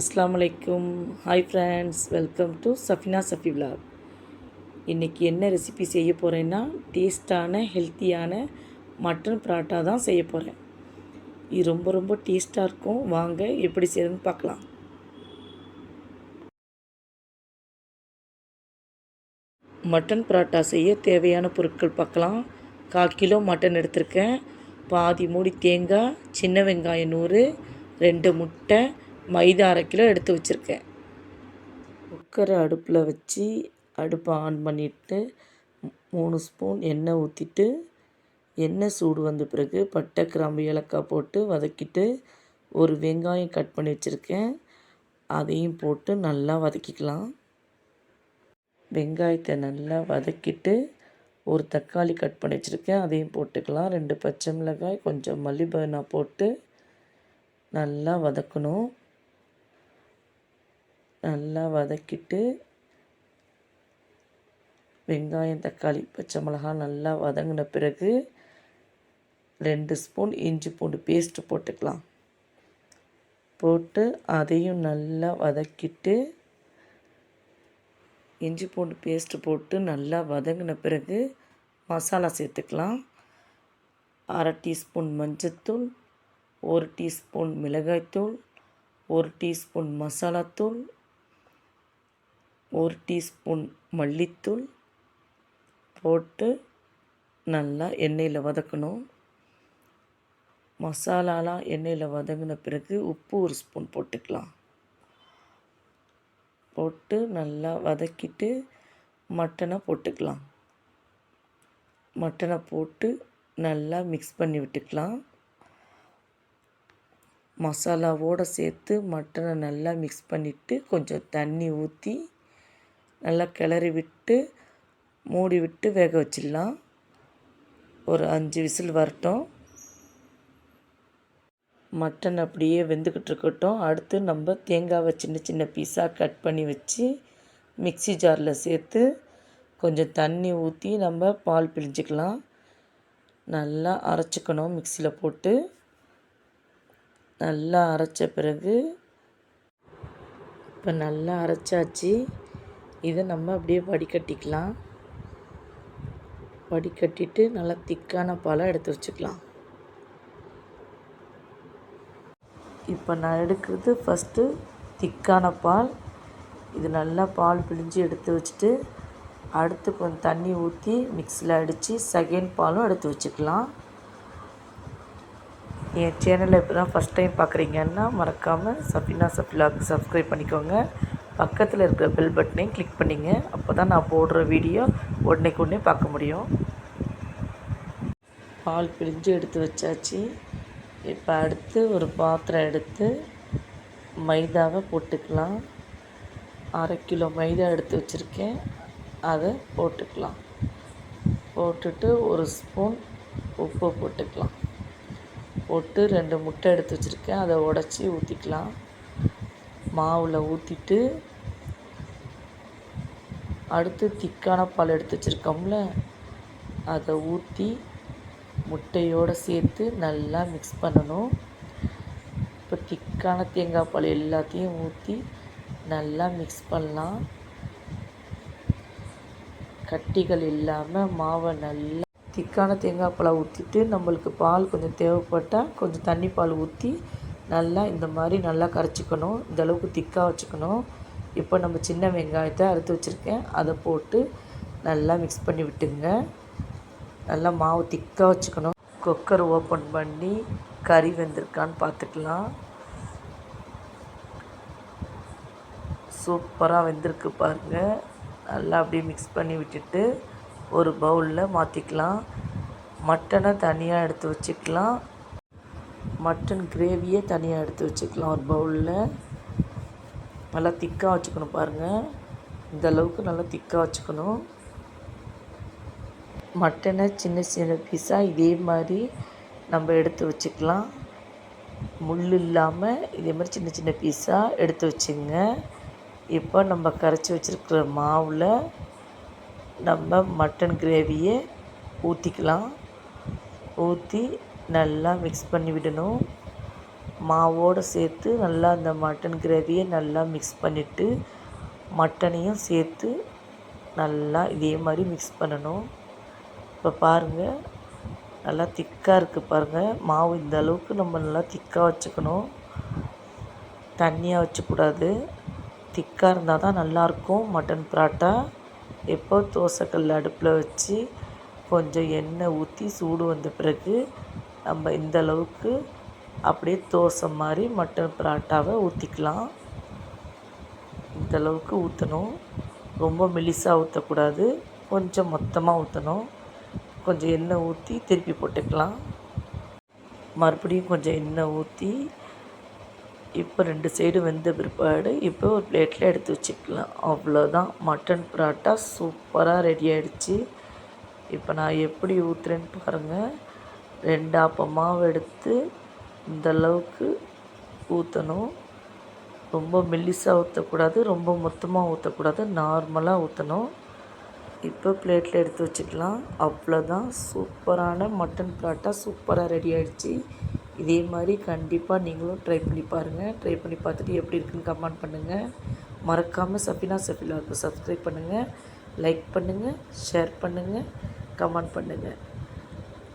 அஸ்லாம் அலைக்கும். Hi friends welcome to Safina Safi vlog இன்றைக்கி என்ன ரெசிபி செய்ய போகிறேன்னா டேஸ்ட்டான ஹெல்த்தியான மட்டன் பராட்டா தான் செய்ய போகிறேன் இது ரொம்ப ரொம்ப டேஸ்ட்டாக இருக்கும். வாங்க எப்படி செய்யறதுன்னு பார்க்கலாம். மட்டன் பராட்டா செய்ய தேவையான பொருட்கள் பார்க்கலாம். கால் கிலோ மட்டன் எடுத்திருக்கேன். பாதி மூடி தேங்காய் சின்ன வெங்காயம் நூறு ரெண்டு முட்டை மைதா அரை கிலோ எடுத்து வச்சுருக்கேன். குக்கரை அடுப்பில் வச்சு அடுப்பை ஆன் பண்ணிவிட்டு மூணு ஸ்பூன் எண்ணெய் ஊற்றிட்டு எண்ணெய் சூடு வந்த பிறகு பட்டை கிராம்பு ஏலக்காய் போட்டு வதக்கிட்டு ஒரு வெங்காயம் கட் பண்ணி வச்சுருக்கேன். அதையும் போட்டு நல்லா வதக்கிக்கலாம். வெங்காயத்தை நல்லா வதக்கிட்டு ஒரு தக்காளி கட் பண்ணி வச்சுருக்கேன். அதையும் போட்டுக்கலாம். ரெண்டு பச்சை மிளகாய் கொஞ்சம் மல்லிபனா போட்டு நல்லா வதக்கணும். நல்லா வதக்கிட்டு வெங்காயம் தக்காளி பச்சை மிளகாய் நல்லா வதங்கின பிறகு ரெண்டு ஸ்பூன் இஞ்சி பூண்டு பேஸ்ட்டு போட்டுக்கலாம். போட்டு அதையும் நல்லா வதக்கிட்டு இஞ்சி பூண்டு பேஸ்ட்டு போட்டு நல்லா வதங்கின பிறகு மசாலா சேர்த்துக்கலாம். அரை டீஸ்பூன் மஞ்சத்தூள் ஒரு டீஸ்பூன் மிளகாய்த்தூள் ஒரு டீஸ்பூன் மசாலாத்தூள் ஒரு டீஸ்பூன் மல்லித்தூள் போட்டு நல்லா எண்ணெயில் வதக்கணும். மசாலாலாம் எண்ணெயில் வதங்கின பிறகு உப்பு ஒரு ஸ்பூன் போட்டுக்கலாம். போட்டு நல்லா வதக்கிட்டு மட்டனை போட்டுக்கலாம். மட்டனை போட்டு நல்லா மிக்ஸ் பண்ணி விட்டுக்கலாம். மசாலாவோடு சேர்த்து மட்டனை நல்லா மிக்ஸ் பண்ணிவிட்டு கொஞ்சம் தண்ணி ஊற்றி நல்லா கிளறி விட்டு மூடி விட்டு வேக வச்சிடலாம். ஒரு அஞ்சு விசில் வரட்டும். மட்டன் அப்படியே வெந்துக்கிட்டு இருக்கட்டும். அடுத்து நம்ம தேங்காவை சின்ன சின்ன பீஸாக கட் பண்ணி வச்சு மிக்சி ஜாரில் சேர்த்து கொஞ்சம் தண்ணி ஊற்றி நம்ம பால் பிழிஞ்சிக்கலாம். நல்லா அரைச்சிக்கணும் மிக்சியில் போட்டு. நல்லா அரைச்ச பிறகு இப்போ நல்லா அரைச்சாச்சு. இதை நம்ம அப்படியே வடிகட்டிக்கலாம். வடிகட்டிட்டு நல்லா திக்கான பாலை எடுத்து வச்சுக்கலாம். இப்போ நான் எடுக்கிறது ஃபஸ்ட்டு திக்கான பால். இது நல்லா பால் பிழிஞ்சு எடுத்து வச்சுட்டு அடுத்து கொஞ்சம் தண்ணி ஊற்றி மிக்ஸியில் அடித்து செகண்ட் பாலும் எடுத்து வச்சுக்கலாம். என் சேனலை இப்போ தான் ஃபஸ்ட் டைம் பார்க்குறீங்கன்னா மறக்காமல் சஃபினா சப்ளாக் சப்ஸ்கிரைப் பண்ணிக்கோங்க. பக்கத்தில் இருக்கிற பெல் பட்டனையும் கிளிக் பண்ணிங்க. அப்போ தான் நான் போடுற வீடியோ உடனேக்கு உடனே பார்க்க முடியும். பால் பிழிஞ்சு எடுத்து வச்சாச்சு. இப்போ அடுத்து ஒரு பாத்திரம் எடுத்து மைதாவை போட்டுக்கலாம். அரை கிலோ மைதா எடுத்து வச்சுருக்கேன். அதை போட்டுக்கலாம். போட்டுட்டு ஒரு ஸ்பூன் உப்பு போட்டுக்கலாம். போட்டு ரெண்டு முட்டை எடுத்து வச்சுருக்கேன். அதை உடச்சி ஊற்றிக்கலாம் மாவில் ஊற்றிட்டு அடுத்து திக்கான பால் எடுத்து வச்சுருக்கோம்ல அதை ஊற்றி முட்டையோடு சேர்த்து நல்லா மிக்ஸ் பண்ணணும். இப்போ திக்கான தேங்காய் பால் எல்லாத்தையும் ஊற்றி நல்லா மிக்ஸ் பண்ணலாம். கட்டிகள் இல்லாமல் மாவை நல்லா திக்கான தேங்காய் பாலை ஊற்றிட்டு நம்மளுக்கு பால் கொஞ்சம் தேவைப்பட்டால் கொஞ்சம் தண்ணி பால் ஊற்றி நல்லா இந்த மாதிரி நல்லா கரைச்சிக்கணும். இந்தளவுக்கு திக்காக வச்சுக்கணும். இப்போ நம்ம சின்ன வெங்காயத்தை அறுத்து வச்சுருக்கேன். அதை போட்டு நல்லா மிக்ஸ் பண்ணி விட்டுங்க. நல்லா மாவு திக்காக வச்சுக்கணும். குக்கர் ஓப்பன் பண்ணி கறி வெந்திருக்கான்னு பார்த்துக்கலாம். சூப்பராக வெந்திருக்கு பாருங்கள் நல்லா அப்படியே மிக்ஸ் பண்ணி விட்டுட்டு ஒரு பவுலில் மாற்றிக்கலாம் மட்டனை தனியாக எடுத்து வச்சுக்கலாம். மட்டன் கிரேவியே தனியாக எடுத்து வச்சுக்கலாம் ஒரு பவுலில். நல்லா திக்காக வச்சுக்கணும் பாருங்கள் இந்த அளவுக்கு நல்லா திக்காக வச்சுக்கணும். மட்டனை சின்ன சின்ன பீஸாக இதே மாதிரி நம்ம எடுத்து வச்சுக்கலாம். முள் இல்லாமல் இதே மாதிரி சின்ன சின்ன பீஸாக எடுத்து வச்சுங்க. இப்போ நம்ம கரைச்சி வச்சுருக்கிற மாவில் நம்ம மட்டன் கிரேவியை ஊற்றிக்கலாம் ஊற்றி நல்லா மிக்ஸ் பண்ணி விடணும். மாவோடு சேர்த்து நல்லா அந்த மட்டன் கிரேவியை நல்லா மிக்ஸ் பண்ணிவிட்டு மட்டனையும் சேர்த்து நல்லா இதே மாதிரி மிக்ஸ் பண்ணணும். இப்போ பாருங்கள் நல்லா திக்காக இருக்குது பாருங்கள் மாவு இந்த அளவுக்கு நம்ம நல்லா திக்காக வச்சுக்கணும். தண்ணியாக வச்சக்கூடாது. திக்காக இருந்தால் தான் நல்லாயிருக்கும் மட்டன் பராட்டா. எப்போ தோசைக்கல் அடுப்பில் வச்சு கொஞ்சம் எண்ணெய் ஊற்றி சூடு வந்த பிறகு நம்ம இந்த அளவுக்கு அப்படியே தோசை மாதிரி மட்டன் பராட்டாவை ஊற்றிக்கலாம் இந்த அளவுக்கு ஊற்றணும் ரொம்ப மெலிசாக ஊற்றக்கூடாது கொஞ்சம் மொத்தமாக ஊற்றணும் கொஞ்சம் எண்ணெய் ஊற்றி திருப்பி போட்டுக்கலாம். மறுபடியும் கொஞ்சம் எண்ணெய் ஊற்றி இப்போ ரெண்டு சைடு வெந்த பிற்பாடு இப்போ ஒரு பிளேட்டில் எடுத்து வச்சுக்கலாம். அவ்வளோதான் மட்டன் பரோட்டா சூப்பராக ரெடி ஆகிடுச்சு இப்போ நான் எப்படி ஊற்றுறேன்னு பாருங்கள் ரெண்டு மாவு எடுத்து இந்தளவுக்கு ஊற்றணும் ரொம்ப மெல்லிசாக ஊற்றக்கூடாது ரொம்ப மொத்தமாக ஊற்றக்கூடாது நார்மலாக ஊற்றணும் இப்போ பிளேட்டில் எடுத்து வச்சுக்கலாம். அவ்வளோதான் சூப்பரான மட்டன் பரோட்டா சூப்பராக ரெடி ஆகிடுச்சு இதே மாதிரி கண்டிப்பாக நீங்களும் ட்ரை பண்ணி பாருங்கள் ட்ரை பண்ணி பார்த்துட்டு எப்படி இருக்குன்னு கமெண்ட் பண்ணுங்கள் மறக்காமல் சஃபினா சஃபிலாவுக்கு சப்ஸ்கிரைப் பண்ணுங்கள் லைக் பண்ணுங்கள் ஷேர் பண்ணுங்கள் கமெண்ட் பண்ணுங்கள்